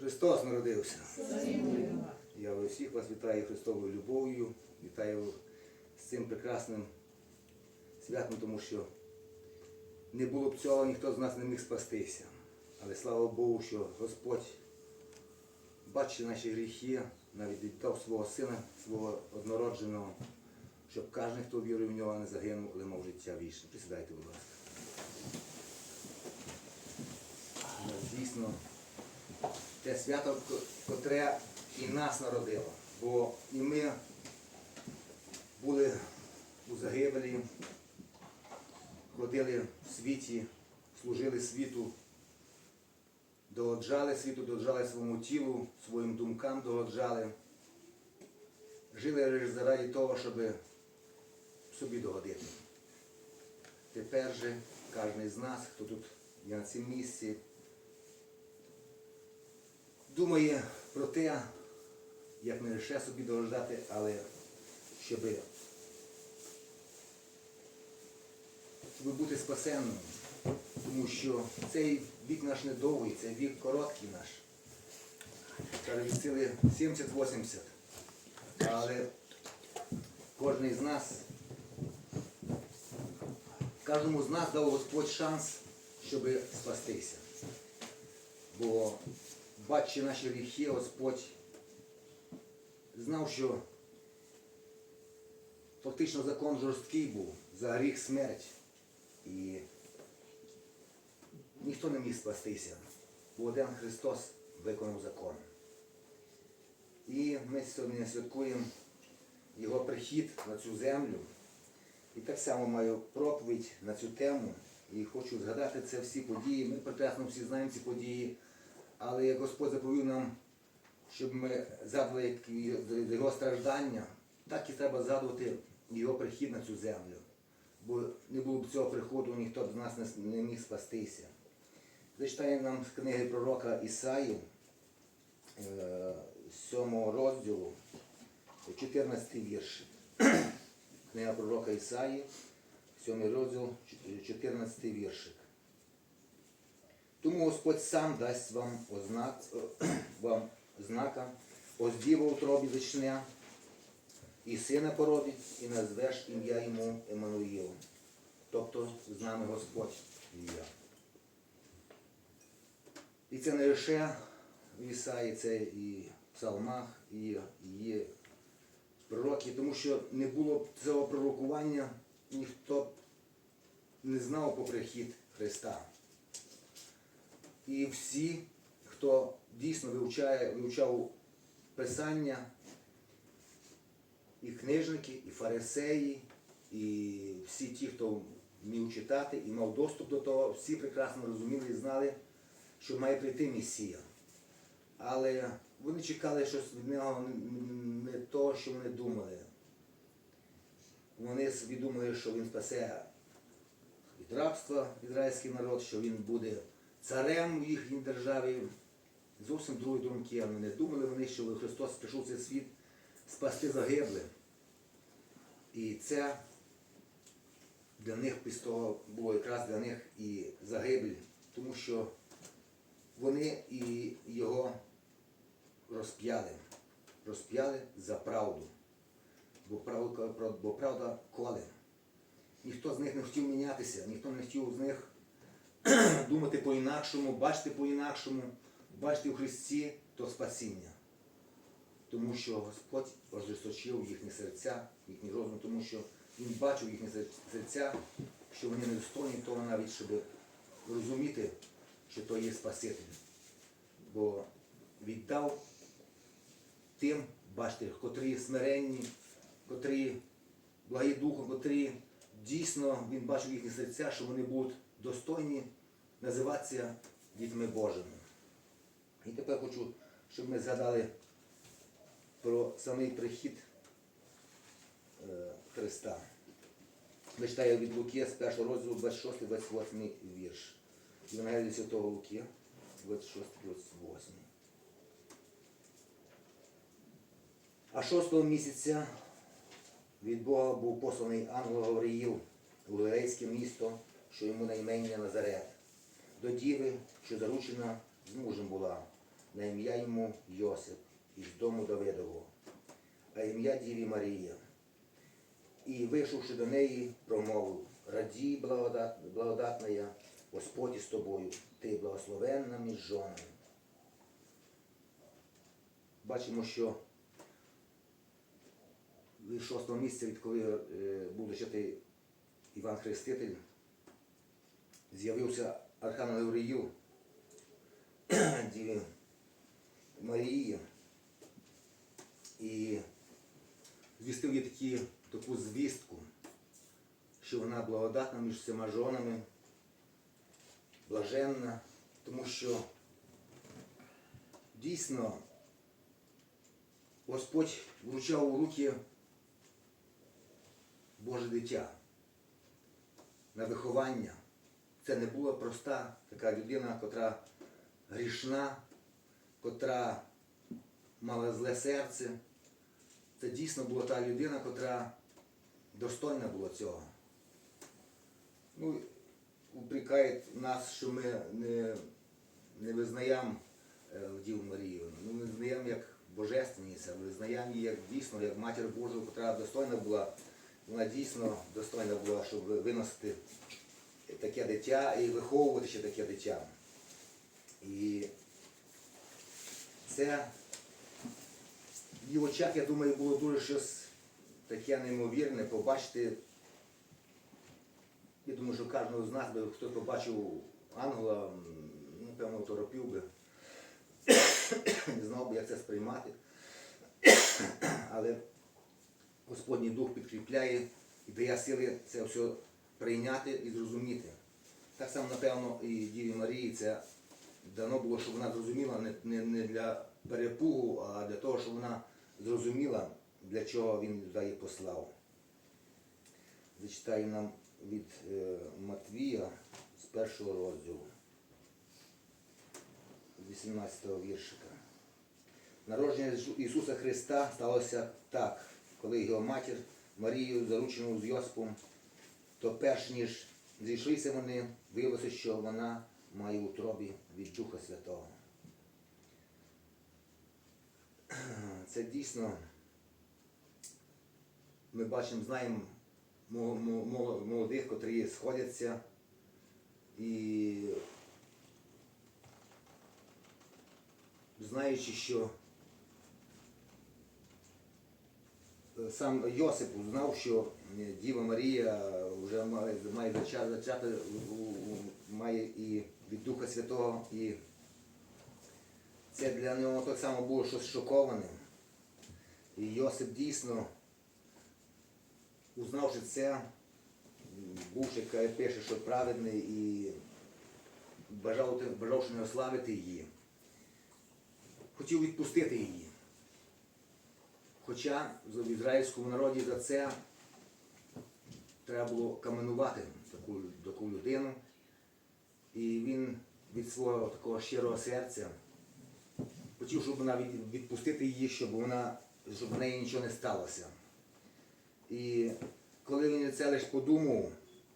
Христос народився. Я усіх вас вітаю Христовою любов'ю, вітаю з цим прекрасним святом, тому що не було б цього, ніхто з нас не міг спастися. Але слава Богу, що Господь бачить наші гріхи, навіть віддав свого сина, свого однородженого, щоб кожен, хто вірує в нього, не загинув, але мав життя вічне. Присідайте, будь ласка. Дійсно, те свято, котре і нас народило. Бо і ми були у загибелі, ходили в світі, служили світу, догоджали світу, догоджали своєму тілу, своїм думкам догоджали. Жили лише заради того, щоб собі догодити. Тепер же кожен з нас, хто тут є на цьому місці, думає про те, як не лише собі дорождати, але щоб, щоб бути спасенним. Тому що цей вік наш недовгий, цей вік короткий наш. Від сили 70-80. Але кожен із нас, кожному з нас дав Господь шанс, щоб спастися. Бо бачачи наші гріхи, Господь знав, що фактично закон жорсткий був за гріх смерть. І ніхто не міг спастися. Бо один Христос виконав закон. І ми сьогодні святкуємо Його прихід на цю землю. І так само маю проповідь на цю тему. І хочу згадати це всі події. Ми прекрасно всі знаємо ці події. Але як Господь заповів нам, щоб ми згадували його страждання, так і треба згадувати його прихід на цю землю. Бо не було б цього приходу, ніхто б з нас не, міг спастися. Зачитає нам з книги пророка Ісаї, е, 7 розділу, 14 вірш. Книга пророка Ісаї, 7 розділ, 14 віршик. Тому Господь сам дасть вам ознак, вам знака, ось діва у тробі зачне, і сина породить, і назвеш ім'я йому Еммануїл. Тобто з нами Господь ім'я. І це не лише в Ісаї, це і в псалмах, і є пророки, тому що не було б цього пророкування, ніхто б не знав про прихід Христа. І всі, хто дійсно вивчає, вивчав Писання, і книжники, і фарисеї, і всі ті, хто вмів читати і мав доступ до того, всі прекрасно розуміли і знали, що має прийти Месія. Але вони чекали щось від нього не того, що вони думали. Вони собі думали, що він спасе від рабства ізраїльський народ, що він буде царем в їхній державі. Зовсім другі думки. Вони думали вони, що Христос прийшов цей світ спасти загиблих. І це для них було якраз для них і загибель, тому що вони і його розп'яли. Розп'яли за правду. Бо правда, бо правда коле. Ніхто з них не хотів мінятися, ніхто не хотів з них думати по-інакшому, бачити по-інакшому, бачити у Христі то спасіння. Тому що Господь ожесточив їхні серця, їхній розум, тому що Він бачив їхні серця, що вони недостойні того навіть, щоб розуміти, що то є Спаситель. Бо віддав тим, бачите, котрі смиренні, котрі благі духом, котрі дійсно він бачив їхні серця, що вони будуть достойні називатися дітьми Божими. І тепер хочу, щоб ми згадали про самий прихід е, Христа. Ми читаємо від Луки з першого розділу 26-28 вірш. Євангелія Святого Луки, 26-28. А шостого місяця від Бога був посланий ангел Гавриїл у Галилейське місто, що йому на імення Назарет, до діви, що заручена з мужем була, на ім'я йому Йосип із дому Давидового, а ім'я Діві Марія. І, вийшовши до неї, промовив, радій, благодатна я, Господь із тобою, ти благословенна між жонами. Бачимо, що від шостого місця, відколи е, був зачатий Іван Хреститель, з'явився Архангел Гавриїл, Марії, і звістив їй такі, таку звістку, що вона благодатна між всіма жонами, блаженна, тому що дійсно Господь вручав у руки Боже дитя на виховання. Це не була проста така людина, котра грішна, котра мала зле серце. Це дійсно була та людина, котра достойна була цього. Ну, упрекають нас, що ми не, не визнаємо е, Діву Марію. Ну, ми визнаємо як божественність, а визнаємо її як дійсно, як матір Божу, котра достойна була. Вона дійсно достойна була, щоб виносити таке дитя і виховувати ще таке дитя. І це її очах, я думаю, було дуже щось таке неймовірне побачити. Я думаю, що кожного з нас, би, хто побачив ангела, ну, певно, торопів би, не знав би, як це сприймати. Але Господній Дух підкріпляє і дає сили це все прийняти і зрозуміти. Так само, напевно, і Діві Марії це дано було, щоб вона зрозуміла не, не, для перепугу, а для того, щоб вона зрозуміла, для чого він туди послав. Зачитаю нам від е, Матвія з першого розділу, 18-го віршика. Народження Ісуса Христа сталося так, коли його матір Марію, заручену з Йосипом, то перш ніж зійшлися вони, виявилося, що вона має у тробі від Духа Святого. Це дійсно, ми бачимо, знаємо мо- мо- мо- молодих, котрі сходяться і знаючи, що е, сам Йосип узнав, що е, Діва Марія вже має, зачати, має і від Духа Святого, і це для нього так само було щось шоковане. І Йосип дійсно, узнавши це, бувши, каже, пише, що праведний і бажав, бажавши не ославити її, хотів відпустити її. Хоча в ізраїльському народі за це треба було каменувати таку, таку людину. І він від свого такого щирого серця хотів, щоб вона відпустити її, щоб вона, щоб в неї нічого не сталося. І коли він це лише подумав,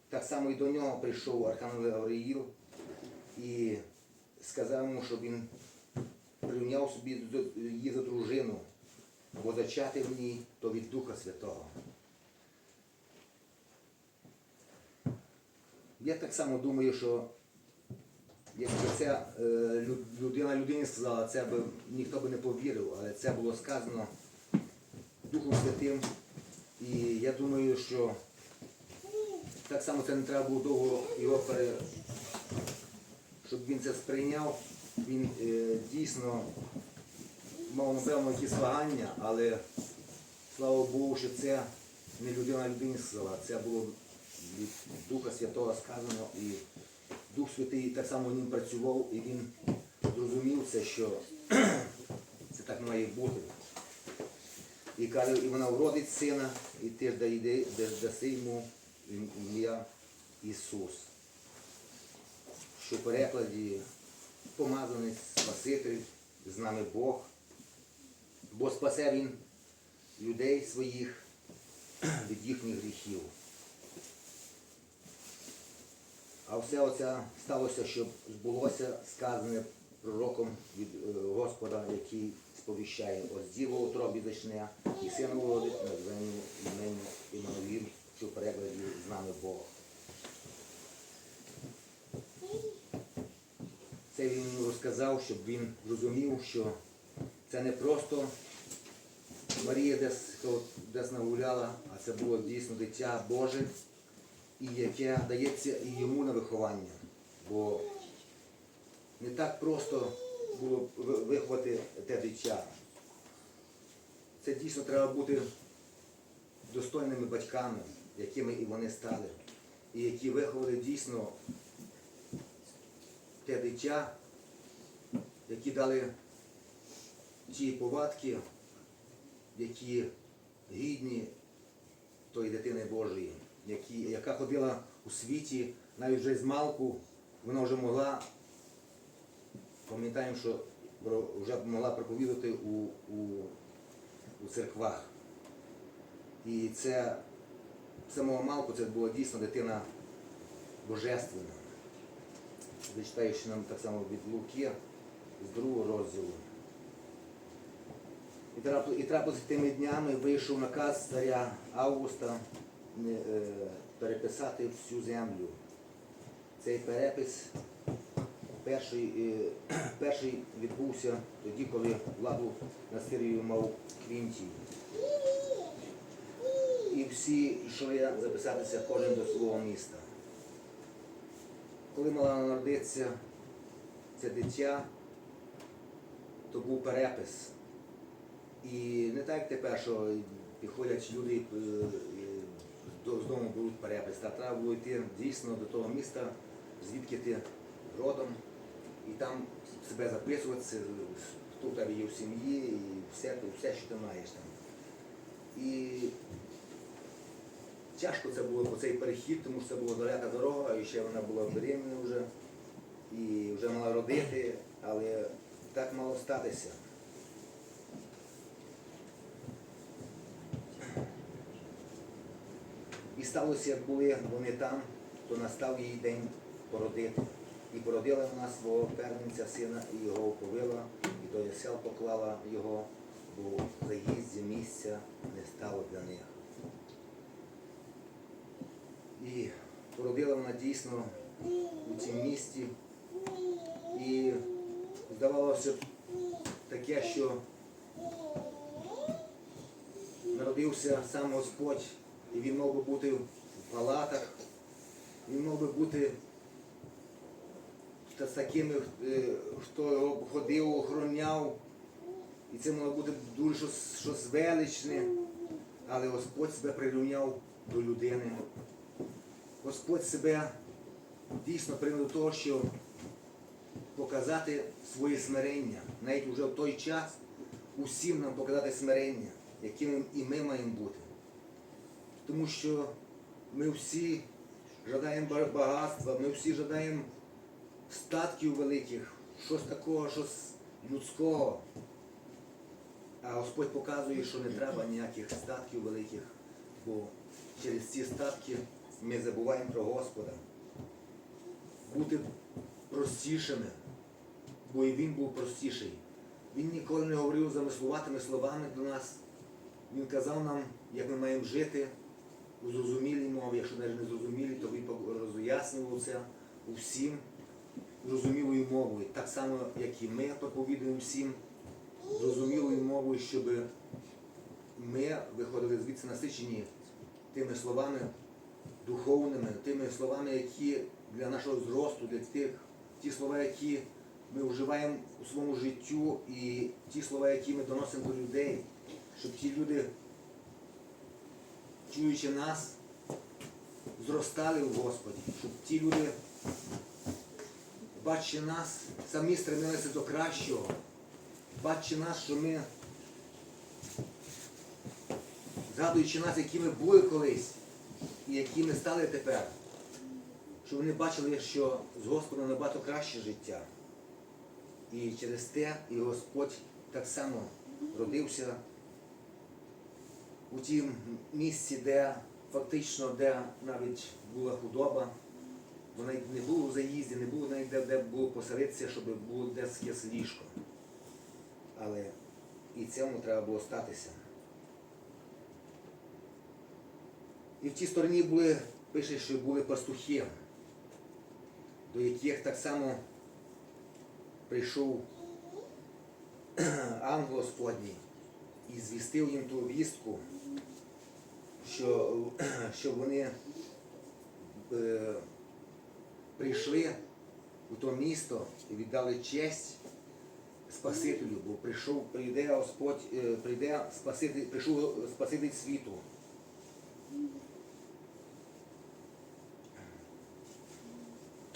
так само і до нього прийшов Архангел Гавриїл і сказав йому, щоб він прийняв собі її за дружину, бо зачати в ній то від Духа Святого. Я так само думаю, що якби це е, людина людині сказала, це би ніхто би не повірив, але це було сказано Духом Святим. І я думаю, що так само це не треба було довго його пере... щоб він це сприйняв. Він е, дійсно мав, напевно, якісь вагання, але слава Богу, що це не людина людині сказала, це було від Духа Святого сказано, і Дух Святий так само ним працював, і він зрозумів це, що це так має бути. І каже, і вона вродить сина, і ти ж даси, йому ім'я Ісус, що в перекладі помазаний Спаситель, з нами Бог, бо спасе Він людей своїх від їхніх гріхів. А все оце сталося, щоб збулося сказане пророком від е, Господа, який сповіщає, ось діво у утробі зачне, і син уродить, назве йому імені Іммануїл, що в перекладі з нами Бог. Це він розказав, щоб він розумів, що це не просто Марія десь, десь нагуляла, а це було дійсно дитя Боже, і яке дається і йому на виховання. Бо не так просто було виховати те дитя. Це дійсно треба бути достойними батьками, якими і вони стали, і які виховали дійсно те дитя, які дали ті повадки, які гідні тої дитини Божої, які, яка ходила у світі, навіть вже з малку, вона вже могла, пам'ятаємо, що вже могла проповідати у, у, у церквах. І це самого малку це була дійсно дитина божественна. Зачитаючи нам так само від Луки з другого розділу. І трапилось тими днями вийшов наказ царя Августа е, переписати всю землю. Цей перепис перший, е, перший відбувся тоді, коли владу над Сирією мав Квінтій. І всі йшли записатися кожен до свого міста. Коли мала народитися це дитя, то був перепис. І не так як тепер, що підходять люди е, з дому беруть перепис. Та треба було йти дійсно до того міста, звідки ти родом, і там себе записуватися, хто в в сім'ї, і все, все що ти маєш там. І тяжко це було по цей перехід, тому що це була далека дорога, і ще вона була беременна вже, і вже мала родити, але так мало статися. І сталося, як були вони там, то настав їй день породити. І породила вона свого первенця сина, і його оповила, і до ясел поклала його, бо в заїзді місця не стало для них. І породила вона дійсно у цім місті. І здавалося б таке, що народився сам Господь, і він мав би бути в палатах, він мав би бути та з такими, е, хто його ходив, охороняв. І це мало бути дуже щось, щось величне, але Господь себе прирівняв до людини. Господь себе дійсно прийняв до того, що показати своє смирення. Навіть вже в той час усім нам показати смирення, яким і ми маємо бути. Тому що ми всі жадаємо багатства, ми всі жадаємо статків великих, щось такого, щось людського. А Господь показує, що не треба ніяких статків великих, бо через ці статки ми забуваємо про Господа. Бути простішими, бо і він був простіший. Він ніколи не говорив замислуватими словами до нас. Він казав нам, як ми маємо жити у зрозумілій мові, якщо навіть не зрозумілі, то він роз'яснював це усім зрозумілою мовою. Так само, як і ми проповідуємо всім зрозумілою мовою, щоб ми виходили звідси насичені тими словами духовними, тими словами, які для нашого зросту, для тих, ті слова, які ми вживаємо у своєму життю, і ті слова, які ми доносимо до людей, щоб ті люди, чуючи нас, зростали в Господі, щоб ті люди, бачачи нас, самі стремилися до кращого, бачачи нас, що ми, згадуючи нас, які ми були колись, і які не стали тепер, щоб вони бачили, що з Господом набагато краще життя. І через те і Господь так само родився у тім місці, де фактично, де навіть була худоба, навіть не було в заїзді, не було навіть де, де було поселитися, щоб було десь якесь ліжко. Але і цьому треба було статися. І в тій стороні були, пише, що були пастухи, до яких так само прийшов ангел Господній і звістив їм ту вістку, що, що вони е, прийшли у то місто і віддали честь Спасителю, бо прийшов, прийде Господь, е, прийде Спаситель, прийшов Спаситель світу.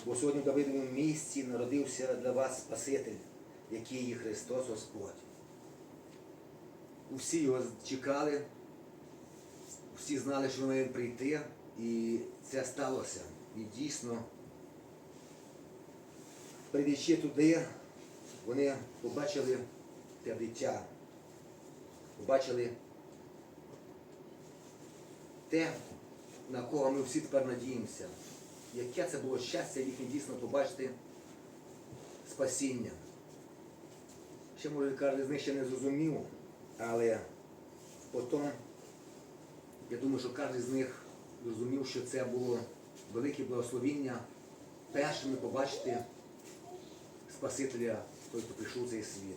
Бо сьогодні в Давидовому місці народився для вас Спаситель, який є Христос Господь. Усі його чекали, всі знали, що він має прийти, і це сталося. І дійсно, прийдячи туди, вони побачили те дитя, побачили те, на кого ми всі тепер надіємося. Яке це було щастя їхнє дійсно побачити спасіння. Ще, може, кожен з них ще не зрозумів, але потім, я думаю, що кожен з них зрозумів, що це було велике благословіння першими побачити Спасителя, той, хто прийшов в цей світ.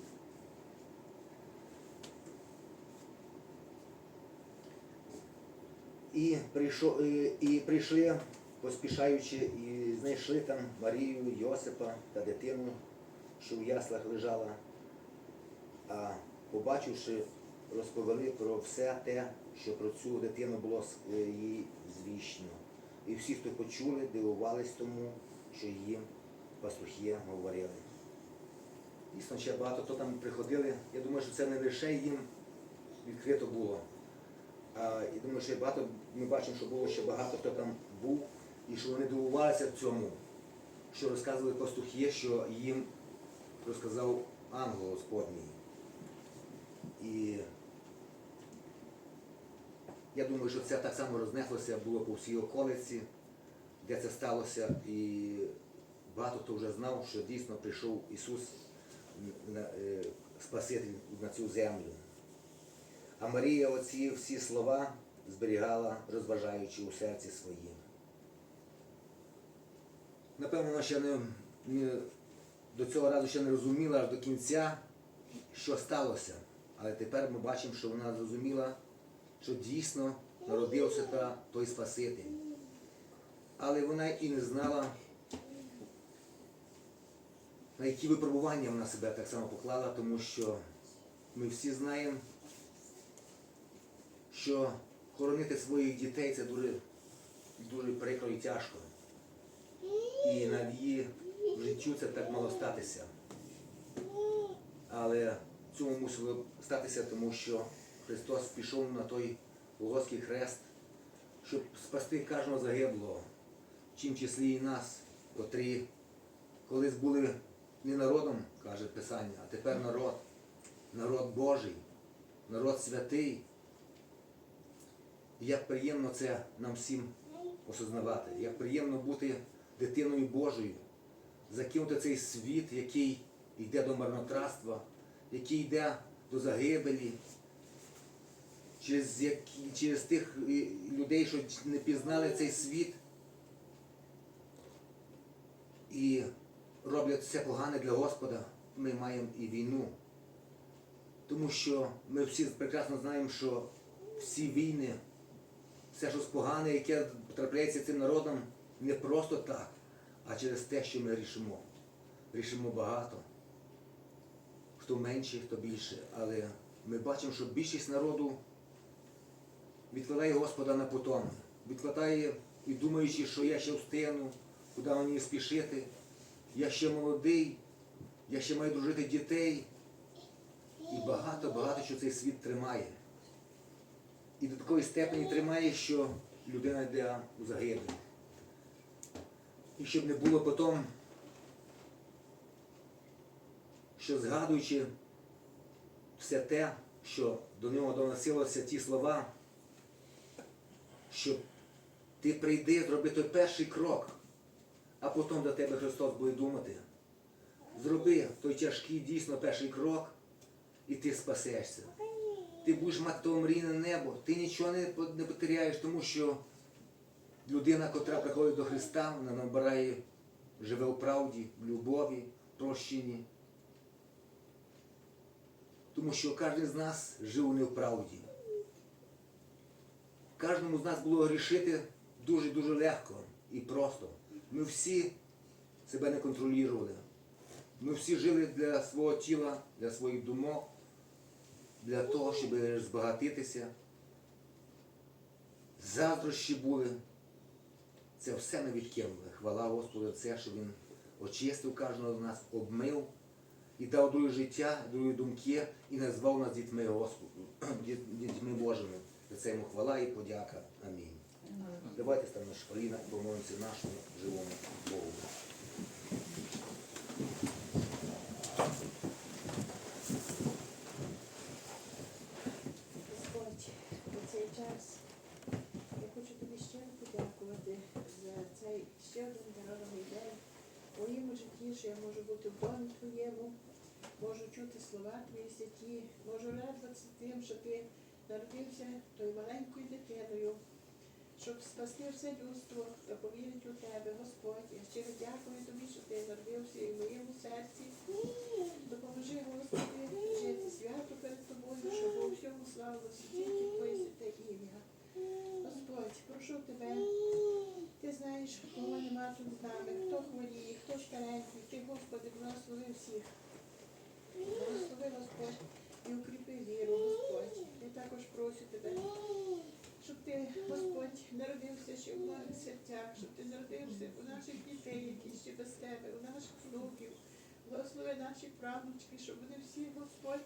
І, прийшов, і, і прийшли, поспішаючи, і знайшли там Марію, Йосипа та дитину, що в яслах лежала. А побачивши, розповіли про все те, що про цю дитину було е, їй звіщено. І всі, хто почули, дивувались тому, що їм пастухи говорили. Дійсно, ще багато хто там приходили. Я думаю, що це не лише їм відкрито було. А я думаю, що багато ми бачимо, що було ще багато хто там був, і що вони дивувалися цьому, що розказували пастухи, що їм розказав ангел Господній. І я думаю, що це так само рознеслося, було по всій околиці, де це сталося, і багато хто вже знав, що дійсно прийшов Ісус Спаситель на цю землю. А Марія оці всі слова зберігала, розважаючи у серці своїм. Напевно, вона ще не, не, до цього разу ще не розуміла аж до кінця, що сталося. Але тепер ми бачимо, що вона зрозуміла, що дійсно народився та той Спаситель. Але вона і не знала, на які випробування вона себе так само поклала, тому що ми всі знаємо, що хоронити своїх дітей це дуже, дуже прикро і тяжко. І на її життю це так мало статися. Але цьому мусило статися, тому що Христос пішов на той Голгофський хрест, щоб спасти кожного загиблого, чим числі і нас, котрі колись були не народом, каже Писання, а тепер народ, народ Божий, народ святий. І як приємно це нам всім осознавати, як приємно бути дитиною Божою, закинути цей світ, який йде до марнотратства, який йде до загибелі, через, які, через тих е, людей, що не пізнали цей світ. І роблять все погане для Господа, ми маємо і війну. Тому що ми всі прекрасно знаємо, що всі війни, все щось погане, яке трапляється цим народом, не просто так, а через те, що ми рішимо. Рішимо багато. Хто менше, хто більше. Але ми бачимо, що більшість народу відкладає Господа на потом. Відкладає і думаючи, що я ще встигну, куди мені спішити. Я ще молодий, я ще маю дружити дітей. І багато-багато що цей світ тримає. І до такої степені тримає, що людина йде у загибель. І щоб не було потім, що згадуючи все те, що до нього доносилося ті слова, що ти прийди, зроби той перший крок, а потім до тебе Христос буде думати. Зроби той тяжкий дійсно перший крок, і ти спасешся. Ти будеш мати то мрійне небо, ти нічого не, не потеряєш, тому що людина, котра приходить до Христа, вона набирає, живе в правді, в любові, прощенні. Тому що кожен з нас жив не в правді. Кожному з нас було грішити дуже-дуже легко і просто. Ми всі себе не контролювали. Ми всі жили для свого тіла, для своїх думок, для того, щоб збагатитися. Заздрощі були. Це все ми відкинули. Хвала Господу це, що Він очистив кожного з нас, обмив і дав друге життя, другі думки і назвав нас дітьми Господу, дітьми Божими. За це йому хвала і подяка. Амінь. Давайте станемо на шпаліна і помолимося нашому живому Богу. Господь, у цей час я хочу тобі щиро подякувати за цей ще один дарований день в моєму житті, що я можу бути в домі твоєму, можу чути слова твої святі, можу радуватися тим, що ти народився тою маленькою дитиною, щоб спасти все людство та повірити у тебе, Господь. Я щиро дякую тобі, що ти народився і в моєму серці. Допоможи, Господи, жити свято перед тобою, щоб у всьому славилося тільки Твоє святе ім'я. Господь, прошу тебе, ти знаєш, кого нема тут з нами, хто хворіє, хто старенький, ти, Господи, благослови всіх. Благослови, Господь, і укріпи віру, Господь. Я також прошу тебе, щоб ти, Господь, народився ще в наших серцях, щоб ти народився у наших дітей, які ще без тебе, у наших внуків. Благослови наші правнучки, щоб вони всі, Господь,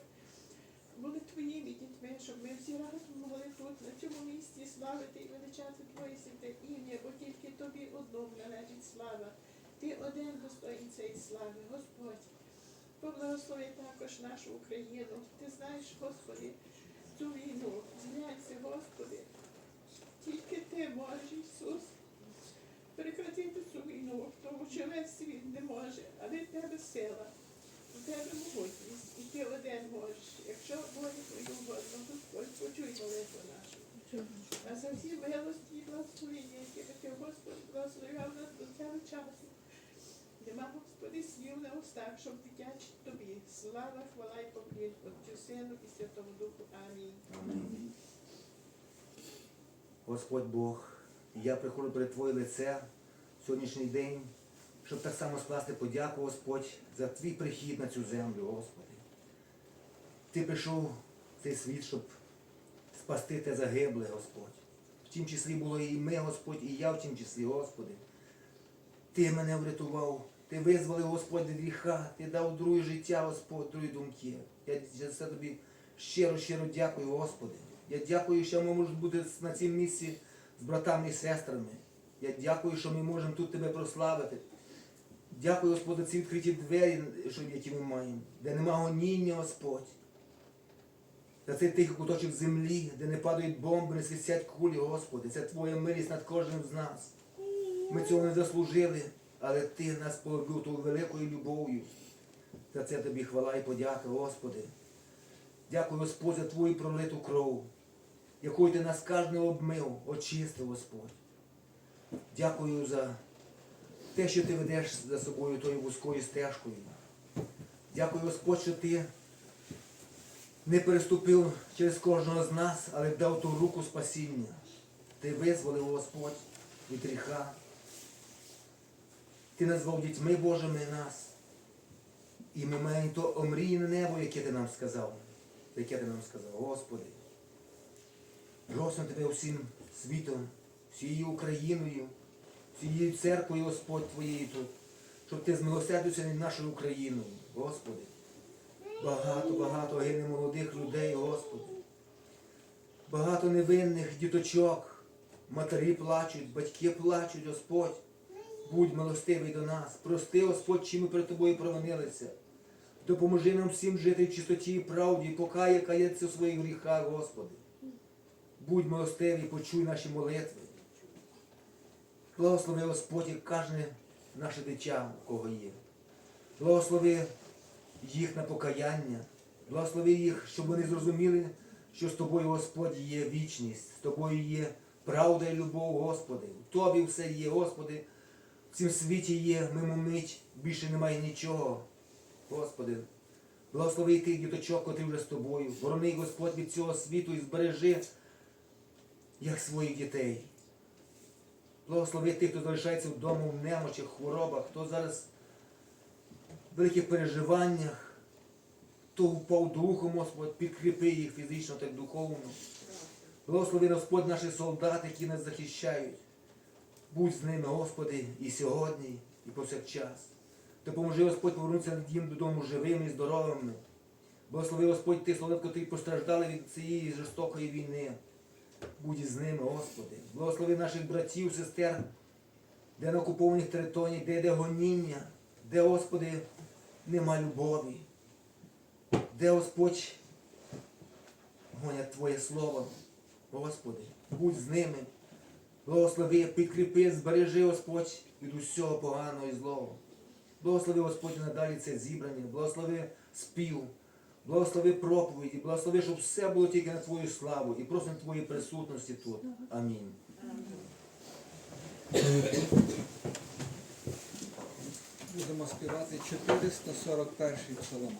були твоїми дітьми, щоб ми всі разом могли тут, на цьому місці, славити і величати Твоє святе ім'я, бо тільки тобі одному належить слава. Ти один достоїн цієї слави, Господь. Поблагослови також нашу Україну. Ти знаєш, Господи, цю війну. Зглянься, Господи. Тільки ти можеш, Ісус, прекратити цю війну, тому що весь світ не може, але в тебе сила, в тебе могутність, і ти один можеш. Якщо волі твою угодно, Господь, почуй молитву нашу. А за всі милості і благословення, які ти, Господь, благословляв нас до цього часу. Нема, Господи, слів на устах, щоб вдячити тобі. Слава, хвала і поклін Отцю Сину і Святому Духу. Амінь. Амінь. Господь Бог, я приходжу перед Твоє лице в сьогоднішній день, щоб так само скласти подяку, Господь, за твій прихід на цю землю, Господи. Ти прийшов в цей світ, щоб спасти те загибле, Господь. В тім числі було і ми, Господь, і я в тім числі, Господи. Ти мене врятував, ти визволив, Господь, від гріха, ти дав друге життя, Господь, другі думки. Я за це тобі щиро, щиро дякую, Господи. Я дякую, що ми можемо бути на цьому місці з братами і сестрами. Я дякую, що ми можемо тут тебе прославити. Дякую, Господи, за ці відкриті двері, що- які ми маємо, де нема гоніння, Господь. За цей тихий куточок землі, де не падають бомби, не свистять кулі, Господи. Це Твоя милість над кожним з нас. Ми цього не заслужили, але Ти нас полюбив тою великою любов'ю. За це тобі хвала і подяка, Господи. Дякую, Господь, за Твою пролиту кров, якою ти нас кожного обмив, очистив, Господь. Дякую за те, що ти ведеш за собою тою вузькою стежкою. Дякую, Господь, що ти не переступив через кожного з нас, але дав ту руку спасіння. Ти визволив, Господь, від гріха. Ти назвав дітьми Божими нас. І ми маємо то омрійне небо, яке ти нам сказав. Яке ти нам сказав, Господи. Просимо тебе всім світом, всією Україною, всією церквою, Господь Твоєю тут, щоб ти змилосердився над нашою Україною, Господи. Багато, багато гине молодих людей, Господи. Багато невинних діточок, матері плачуть, батьки плачуть, Господь. Будь милостивий до нас. Прости, Господь, чим ми перед тобою провинилися. Допоможи нам всім жити в чистоті і правді, і покає кається у своїх гріхах, Господи. Будь милостивий, почуй наші молитви. Благослови Господь кожне наше дитя, у кого є. Благослови їх на покаяння. Благослови їх, щоб вони зрозуміли, що з тобою, Господь, є вічність, з тобою є правда і любов, Господи. У Тобі все є, Господи. В цім світі є мимо мить, більше немає нічого. Господи, благослови тих діточок, котрі вже з тобою. Борони, Господь, від цього світу і збережи, як своїх дітей. Благослови тих, хто залишається вдома в немочах, хворобах, хто зараз в великих переживаннях, хто впав духом, Господь, підкріпи їх фізично та духовно. Благослови Господь наших солдат, які нас захищають. Будь з ними, Господи, і сьогодні, і повсякчас. Допоможи Господь повернутися їм додому живими і здоровими. Благослови Господь тих солдат, котрі постраждали від цієї жорстокої війни. Будь із ними, Господи. Благослови наших братів, сестер, де на окупованих територіях, де йде гоніння, де, Господи, нема любові, де Господь гонять Твоє Слово. Господи, будь з ними. Благослови, підкріпи, збережи, Господь, від усього поганого і злого. Благослови, Господь, надалі це зібрання, благослови спів, благослови проповіді, благослови, щоб все було тільки на Твою славу і просимо твої присутності тут. Амінь. Будемо співати 441 псалом.